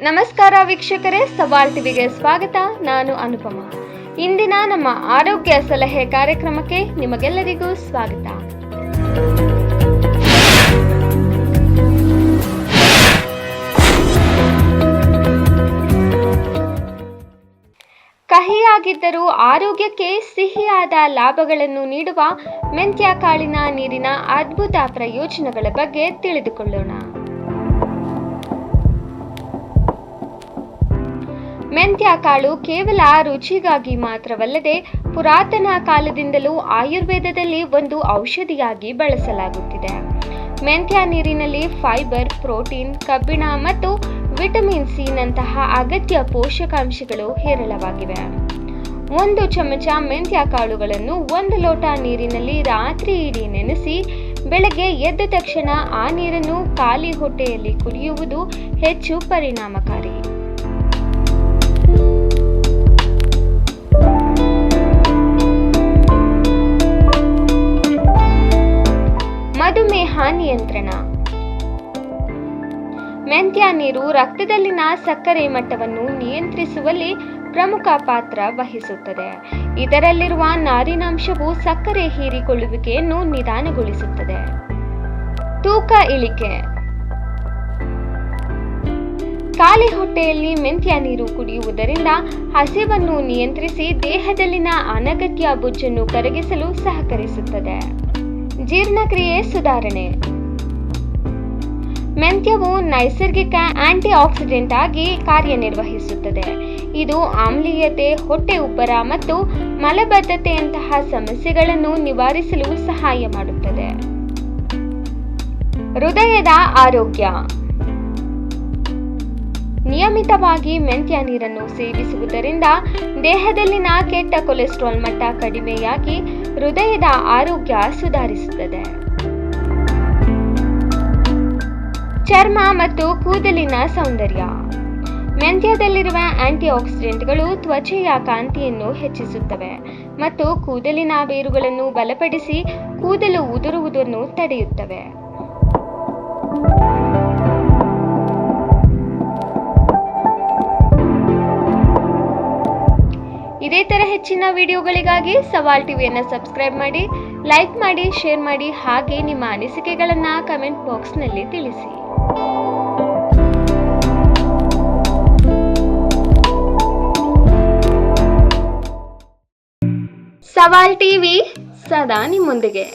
ನಮಸ್ಕಾರ ವೀಕ್ಷಕರೇ, ಸವಾಲ್ ಟಿವಿಗೆ ಸ್ವಾಗತ. ನಾನು ಅನುಪಮ. ಇಂದಿನ ನಮ್ಮ ಆರೋಗ್ಯ ಸಲಹೆ ಕಾರ್ಯಕ್ರಮಕ್ಕೆ ನಿಮಗೆಲ್ಲರಿಗೂ ಸ್ವಾಗತ. ಕಹಿಯಾಗಿದ್ದರೂ ಆರೋಗ್ಯಕ್ಕೆ ಸಿಹಿಯಾದ ಲಾಭಗಳನ್ನು ನೀಡುವ ಮೆಂತ್ಯ ಕಾಳಿನ ನೀರಿನ ಅದ್ಭುತ ಪ್ರಯೋಜನಗಳ ಬಗ್ಗೆ ತಿಳಿದುಕೊಳ್ಳೋಣ. ಮೆಂತ್ಯ ಕಾಳು ಕೇವಲ ರುಚಿಗಾಗಿ ಮಾತ್ರವಲ್ಲದೆ ಪುರಾತನ ಕಾಲದಿಂದಲೂ ಆಯುರ್ವೇದದಲ್ಲಿ ಒಂದು ಔಷಧಿಯಾಗಿ ಬಳಸಲಾಗುತ್ತಿದೆ. ಮೆಂತ್ಯ ನೀರಿನಲ್ಲಿ ಫೈಬರ್, ಪ್ರೋಟೀನ್, ಕಬ್ಬಿಣ ಮತ್ತು ವಿಟಮಿನ್ ಸಿ ನಂತಹ ಅಗತ್ಯ ಪೋಷಕಾಂಶಗಳು ಹೇರಳವಾಗಿವೆ. ಒಂದು ಚಮಚ ಮೆಂತ್ಯ ಕಾಳುಗಳನ್ನು ಒಂದು ಲೋಟ ನೀರಿನಲ್ಲಿ ರಾತ್ರಿ ಇಡೀ ನೆನೆಸಿ, ಬೆಳಗ್ಗೆ ಎದ್ದ ತಕ್ಷಣ ಆ ನೀರನ್ನು ಖಾಲಿ ಹೊಟ್ಟೆಯಲ್ಲಿ ಕುಡಿಯುವುದು ಹೆಚ್ಚು ಪರಿಣಾಮಕಾರಿ. ನಿಯಂತ್ರಣ. ಮೆಂತ್ಯ ನೀರು ರಕ್ತದಲ್ಲಿನ ಸಕ್ಕರೆ ಮಟ್ಟವನ್ನು ನಿಯಂತ್ರಿಸುವಲ್ಲಿ ಪ್ರಮುಖ ಪಾತ್ರ ವಹಿಸುತ್ತದೆ. ಇದರಲ್ಲಿರುವ ನಾರಿನಾಂಶವು ಸಕ್ಕರೆ ಹೀರಿಕೊಳ್ಳುವಿಕೆಯನ್ನು ನಿಧಾನಗೊಳಿಸುತ್ತದೆ. ತೂಕ ಇಳಿಕೆ. ಖಾಲಿ ಹೊಟ್ಟೆಯಲ್ಲಿ ಮೆಂತ್ಯ ನೀರು ಕುಡಿಯುವುದರಿಂದ ಹಸಿವನ್ನು ನಿಯಂತ್ರಿಸಿ ದೇಹದಲ್ಲಿನ ಅನಗತ್ಯ ಬೊಜ್ಜನ್ನು ಕರಗಿಸಲು ಸಹಕರಿಸುತ್ತದೆ. ಜೀರ್ಣಕ್ರಿಯೆ ಸುಧಾರಣೆ. ಮೆಂತ್ಯವು ನೈಸರ್ಗಿಕ ಆಂಟಿ ಆಕ್ಸಿಡೆಂಟ್ ಆಗಿ ಕಾರ್ಯನಿರ್ವಹಿಸುತ್ತದೆ. ಇದು ಆಮ್ಲೀಯತೆ, ಹೊಟ್ಟೆ ಉಬ್ಬರ ಮತ್ತು ಮಲಬದ್ಧತೆಯಂತಹ ಸಮಸ್ಯೆಗಳನ್ನು ನಿವಾರಿಸಲು ಸಹಾಯ ಮಾಡುತ್ತದೆ. ಹೃದಯದ ಆರೋಗ್ಯ. ನಿಯಮಿತವಾಗಿ ಮೆಂತ್ಯ ನೀರನ್ನು ಸೇವಿಸುವುದರಿಂದ ದೇಹದಲ್ಲಿನ ಕೆಟ್ಟ ಕೊಲೆಸ್ಟ್ರಾಲ್ ಮಟ್ಟ ಕಡಿಮೆಯಾಗಿ ಹೃದಯದ ಆರೋಗ್ಯ ಸುಧಾರಿಸುತ್ತದೆ. ಚರ್ಮ ಮತ್ತು ಕೂದಲಿನ ಸೌಂದರ್ಯ. ಮೆಂತ್ಯದಲ್ಲಿರುವ ಆಂಟಿ ಆಕ್ಸಿಡೆಂಟ್ಗಳು ತ್ವಚೆಯ ಕಾಂತಿಯನ್ನು ಹೆಚ್ಚಿಸುತ್ತವೆ ಮತ್ತು ಕೂದಲಿನ ಬೇರುಗಳನ್ನು ಬಲಪಡಿಸಿ ಕೂದಲು ಉದುರುವುದನ್ನು ತಡೆಯುತ್ತವೆ. ಇದೇ ತರ ಹೆಚ್ಚಿನ ವಿಡಿಯೋಗಳಿಗಾಗಿ ಸವಾಲ್ ಟಿವಿಯನ್ನು ಸಬ್ಸ್ಕ್ರೈಬ್ ಮಾಡಿ. ಲೈಕ್ ಮಾಡಿ ಶೇರ್ ಮಾಡಿ ಹಾಗೆ ನಿಮ್ಮ ಅನಿಸಿಕೆಗಳನ್ನು ಕಮೆಂಟ್ ಬಾಕ್ಸ್ನಲ್ಲಿ ತಿಳಿಸಿ. ಸವಾಲ್ ಟಿವಿ ಸದಾ ನಿಮ್ಮೊಂದಿಗೆ.